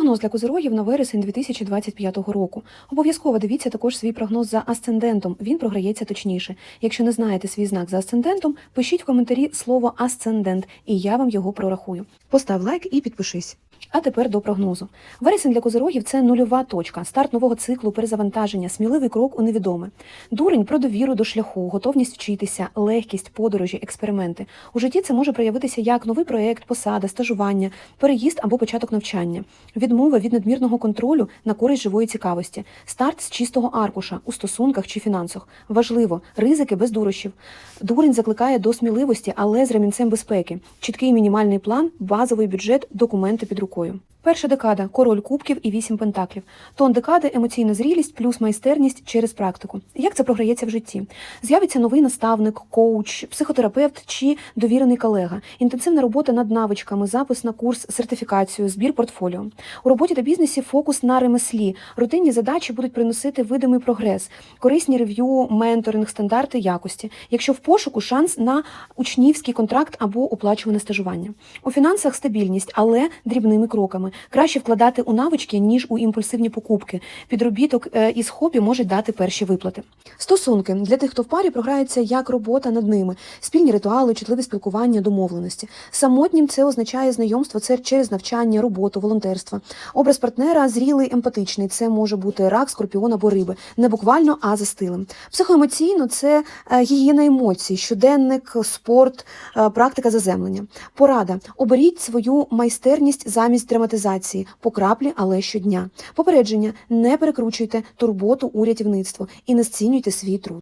Прогноз для козирогів на вересень 2025 року. Обов'язково дивіться також свій прогноз за асцендентом. Він програється точніше. Якщо не знаєте свій знак за асцендентом, пишіть в коментарі слово асцендент, і я вам його прорахую. Постав лайк і підпишись. А тепер до прогнозу. Вересень для козирогів це нульова точка, старт нового циклу, перезавантаження, сміливий крок у невідоме. Дурень про довіру до шляху, готовність вчитися, легкість, подорожі, експерименти. У житті це може проявитися як новий проект, посада, стажування, переїзд або початок навчання, відмова від надмірного контролю на користь живої цікавості, старт з чистого аркуша у стосунках чи фінансах. Важливо, ризики без дурощів. Дурень закликає до сміливості, але з ремінцем безпеки. Чіткий мінімальний план, базовий бюджет, документи під рукою рукою. Перша декада король кубків і вісім пентаклів. Тон декади емоційна зрілість плюс майстерність через практику. Як це програється в житті? З'явиться новий наставник, коуч, психотерапевт чи довірений колега, інтенсивна робота над навичками, запис на курс, сертифікацію, збір портфоліо. У роботі та бізнесі фокус на ремеслі. Рутинні задачі будуть приносити видимий прогрес, корисні рев'ю, менторинг, стандарти якості. Якщо в пошуку шанс на учнівський контракт або оплачуване стажування. У фінансах стабільність, але дрібними кроками. Краще вкладати у навички, ніж у імпульсивні покупки. Підробіток е, із хобі можуть дати перші виплати. Стосунки для тих, хто в парі програється як робота над ними, спільні ритуали, чутливе спілкування, домовленості. Самотнім це означає знайомство це через навчання, роботу, волонтерство. Образ партнера зрілий, емпатичний. Це може бути рак, скорпіон або риби, не буквально, а за стилем. Психоемоційно це е, гігієна емоцій, щоденник, спорт, е, практика заземлення. Порада: оберіть свою майстерність замість драматизації, по краплі, але щодня. Попередження: не перекручуйте турботу у рятівництво і не зцінюйте свій труд.